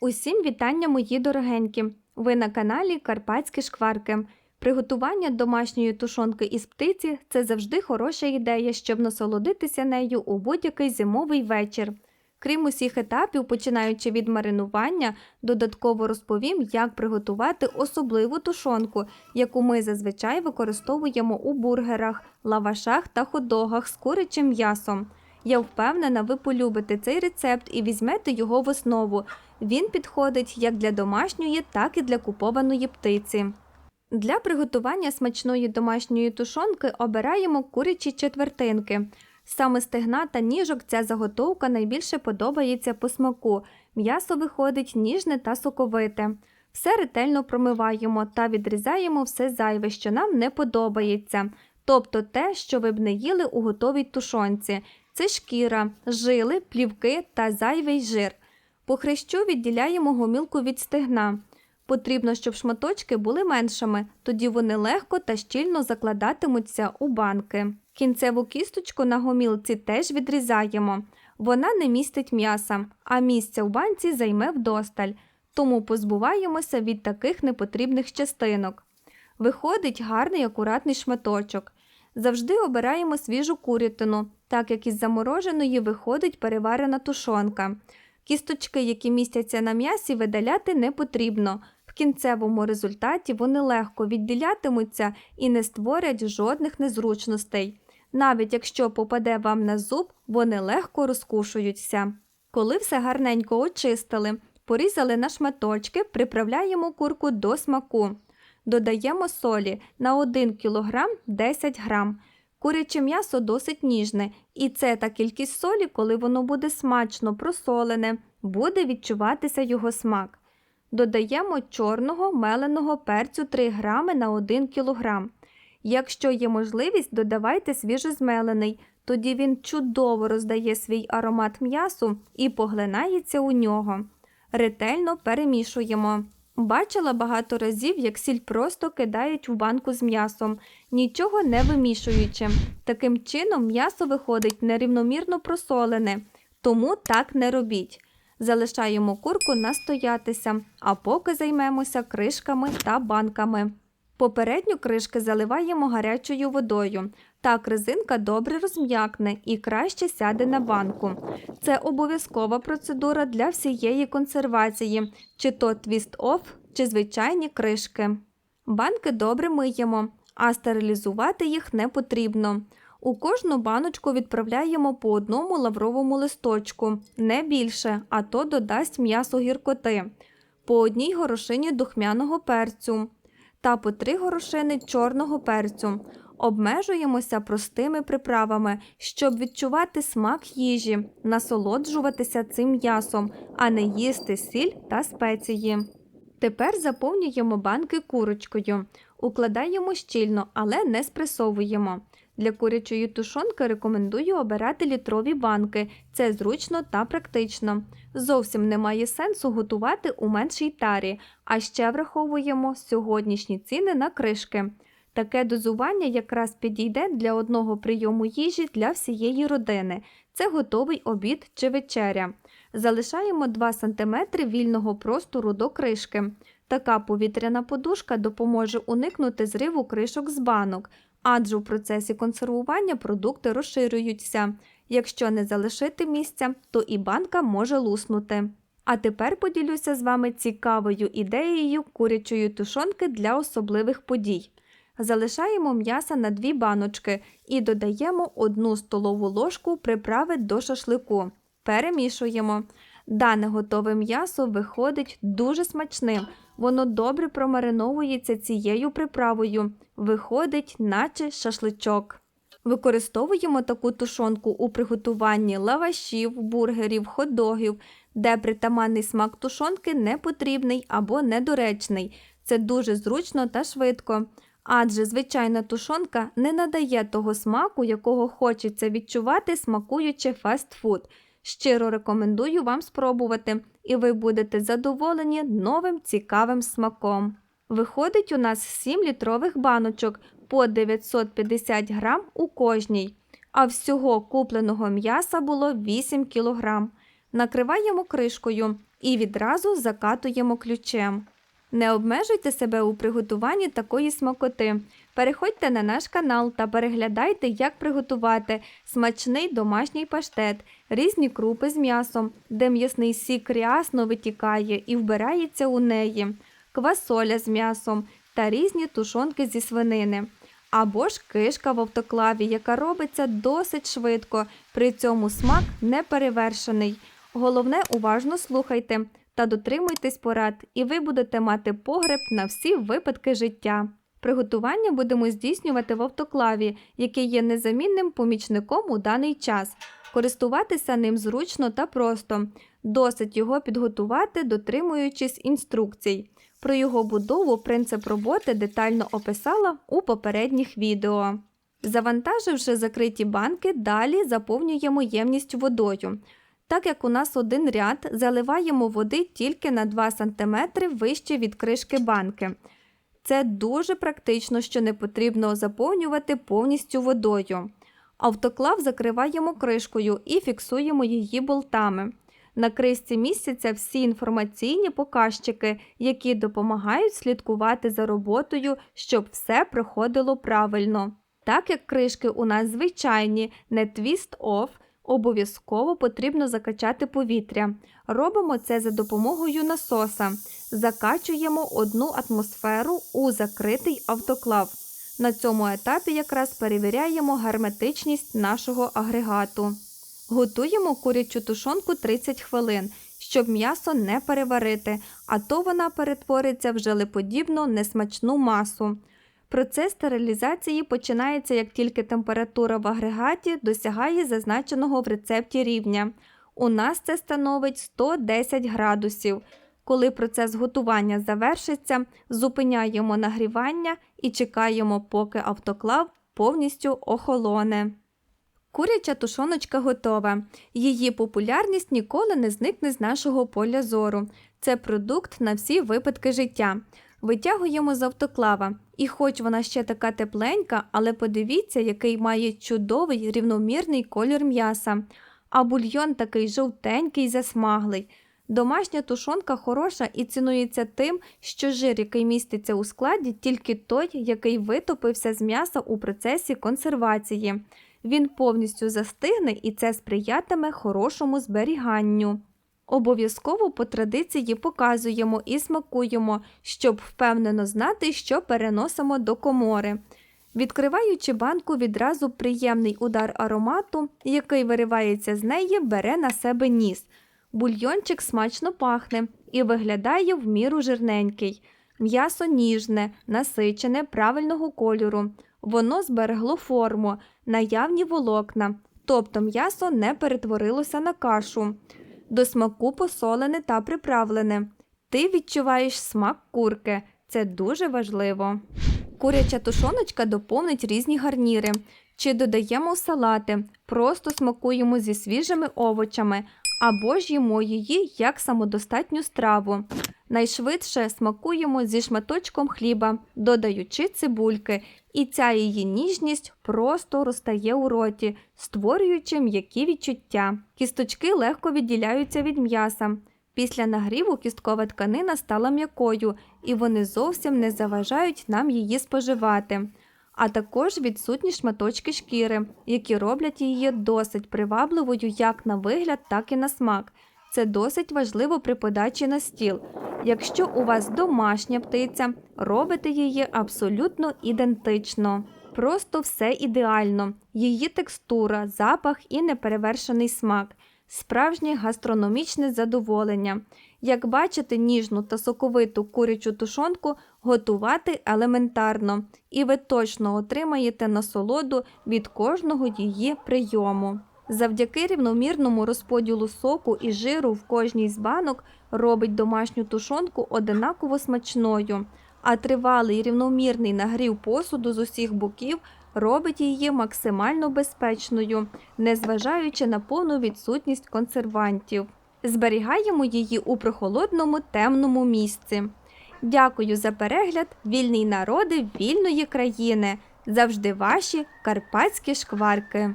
Усім вітання, мої дорогенькі! Ви на каналі Карпатські шкварки. Приготування домашньої тушонки із птиці це завжди хороша ідея, щоб насолодитися нею у будь-який зимовий вечір. Крім усіх етапів, починаючи від маринування, додатково розповім, як приготувати особливу тушонку, яку ми зазвичай використовуємо у бургерах, лавашах та хот-догах з курячим м'ясом. Я впевнена, ви полюбите цей рецепт і візьмете його в основу. Він підходить як для домашньої, так і для купованої птиці. Для приготування смачної домашньої тушонки обираємо курячі четвертинки. Саме стегна та ніжок ця заготовка найбільше подобається по смаку. М'ясо виходить ніжне та соковите. Все ретельно промиваємо та відрізаємо все зайве, що нам не подобається. Тобто те, що ви б не їли у готовій тушонці. Це шкіра, жили, плівки та зайвий жир. По хрещу відділяємо гомілку від стегна. Потрібно, щоб шматочки були меншими, тоді вони легко та щільно закладатимуться у банки. Кінцеву кісточку на гомілці теж відрізаємо. Вона не містить м'яса, а місця в банці займе вдосталь, тому позбуваємося від таких непотрібних частинок. Виходить гарний акуратний шматочок. Завжди обираємо свіжу курятину, так як із замороженої виходить переварена тушонка. Кісточки, які містяться на м'ясі, видаляти не потрібно. В кінцевому результаті вони легко відділятимуться і не створять жодних незручностей. Навіть якщо попаде вам на зуб, вони легко розкушуються. Коли все гарненько очистили, порізали на шматочки, приправляємо курку до смаку. Додаємо солі на 1 кг 10 г. Куряче м'ясо досить ніжне, і це та кількість солі, коли воно буде смачно просолене, буде відчуватися його смак. Додаємо чорного меленого перцю 3 г на 1 кг. Якщо є можливість, додавайте свіжозмелений, тоді він чудово роздає свій аромат м'ясу і поглинається у нього. Ретельно перемішуємо. Бачила багато разів, як сіль просто кидають в банку з м'ясом, нічого не вимішуючи. Таким чином м'ясо виходить нерівномірно просолене, тому так не робіть. Залишаємо курку настоятися, а поки займемося кришками та банками. Попередньо кришки заливаємо гарячою водою. Так резинка добре розм'якне і краще сяде на банку. Це обов'язкова процедура для всієї консервації, чи то твіст-офф, чи звичайні кришки. Банки добре миємо, а стерилізувати їх не потрібно. У кожну баночку відправляємо по одному лавровому листочку, не більше, а то додасть м'ясо гіркоти, по одній горошині духмяного перцю та по три горошини чорного перцю. Обмежуємося простими приправами, щоб відчувати смак їжі, насолоджуватися цим м'ясом, а не їсти сіль та спеції. Тепер заповнюємо банки курочкою, укладаємо щільно, але не спресовуємо. Для курячої тушонки рекомендую обирати літрові банки, це зручно та практично. Зовсім немає сенсу готувати у меншій тарі, а ще враховуємо сьогоднішні ціни на кришки. Таке дозування якраз підійде для одного прийому їжі для всієї родини. Це готовий обід чи вечеря. Залишаємо 2 см вільного простору до кришки. Така повітряна подушка допоможе уникнути зриву кришок з банок, адже в процесі консервування продукти розширюються. Якщо не залишити місця, то і банка може луснути. А тепер поділюся з вами цікавою ідеєю курячої тушонки для особливих подій. Залишаємо м'яса на дві баночки і додаємо 1 столову ложку приправи до шашлику. Перемішуємо. Дане готове м'ясо виходить дуже смачним, воно добре промариновується цією приправою, виходить, наче шашличок. Використовуємо таку тушонку у приготуванні лавашів, бургерів, хот-догів, де притаманний смак тушонки не потрібний або недоречний. Це дуже зручно та швидко. Адже звичайна тушонка не надає того смаку, якого хочеться відчувати, смакуючи фастфуд. Щиро рекомендую вам спробувати, і ви будете задоволені новим цікавим смаком. Виходить у нас 7 літрових баночок по 950 грам у кожній, а всього купленого м'яса було 8 кг. Накриваємо кришкою, і відразу закатуємо ключем. Не обмежуйте себе у приготуванні такої смакоти. Переходьте на наш канал та переглядайте, як приготувати смачний домашній паштет, різні крупи з м'ясом, де м'ясний сік рясно витікає і вбирається у неї, квасоля з м'ясом та різні тушонки зі свинини. Або ж кишка в автоклаві, яка робиться досить швидко, при цьому смак не перевершений. Головне, уважно слухайте та дотримуйтесь порад, і ви будете мати погреб на всі випадки життя. Приготування будемо здійснювати в автоклаві, який є незамінним помічником у даний час. Користуватися ним зручно та просто. Досить його підготувати, дотримуючись інструкцій. Про його будову принцип роботи детально описала у попередніх відео. Завантаживши закриті банки, далі заповнюємо ємність водою. Так як у нас один ряд, заливаємо води тільки на 2 см вище від кришки банки. Це дуже практично, що не потрібно заповнювати повністю водою. Автоклав закриваємо кришкою і фіксуємо її болтами. На кришці містяться всі інформаційні показчики, які допомагають слідкувати за роботою, щоб все проходило правильно. Так як кришки у нас звичайні, не twist-off, обов'язково потрібно закачати повітря. Робимо це за допомогою насоса. Закачуємо одну атмосферу у закритий автоклав. На цьому етапі якраз перевіряємо герметичність нашого агрегату. Готуємо курячу тушонку 30 хвилин, щоб м'ясо не переварити, а то вона перетвориться в желеподібну несмачну масу. Процес стерилізації починається, як тільки температура в агрегаті досягає зазначеного в рецепті рівня. У нас це становить 110 градусів. Коли процес готування завершиться, зупиняємо нагрівання і чекаємо, поки автоклав повністю охолоне. Куряча тушоночка готова. Її популярність ніколи не зникне з нашого поля зору. Це продукт на всі випадки життя. Витягуємо з автоклава. І хоч вона ще така тепленька, але подивіться, який має чудовий рівномірний колір м'яса. А бульйон такий жовтенький, засмаглий. Домашня тушонка хороша і цінується тим, що жир, який міститься у складі, тільки той, який витопився з м'яса у процесі консервації. Він повністю застигне і це сприятиме хорошому зберіганню. Обов'язково по традиції показуємо і смакуємо, щоб впевнено знати, що переносимо до комори. Відкриваючи банку, відразу приємний удар аромату, який виривається з неї, бере на себе ніс. Бульйончик смачно пахне і виглядає в міру жирненький. М'ясо ніжне, насичене, правильного кольору. Воно зберегло форму, наявні волокна, тобто м'ясо не перетворилося на кашу. До смаку посолене та приправлене. Ти відчуваєш смак курки. Це дуже важливо. Куряча тушоночка доповнить різні гарніри. Чи додаємо в салати, просто смакуємо зі свіжими овочами або ж їмо її як самодостатню страву. Найшвидше смакуємо зі шматочком хліба, додаючи цибульки, і ця її ніжність просто розтає у роті, створюючи м'які відчуття. Кісточки легко відділяються від м'яса. Після нагріву кісткова тканина стала м'якою, і вони зовсім не заважають нам її споживати. А також відсутні шматочки шкіри, які роблять її досить привабливою як на вигляд, так і на смак. Це досить важливо при подачі на стіл. Якщо у вас домашня птиця, робите її абсолютно ідентично. Просто все ідеально, її текстура, запах і неперевершений смак, справжнє гастрономічне задоволення. Як бачите, ніжну та соковиту курячу тушонку готувати елементарно, і ви точно отримаєте насолоду від кожного її прийому. Завдяки рівномірному розподілу соку і жиру в кожній з банок робить домашню тушонку одинаково смачною, а тривалий рівномірний нагрів посуду з усіх боків робить її максимально безпечною, незважаючи на повну відсутність консервантів. Зберігаємо її у прохолодному темному місці. Дякую за перегляд, вільний народи вільної країни. Завжди ваші карпатські шкварки.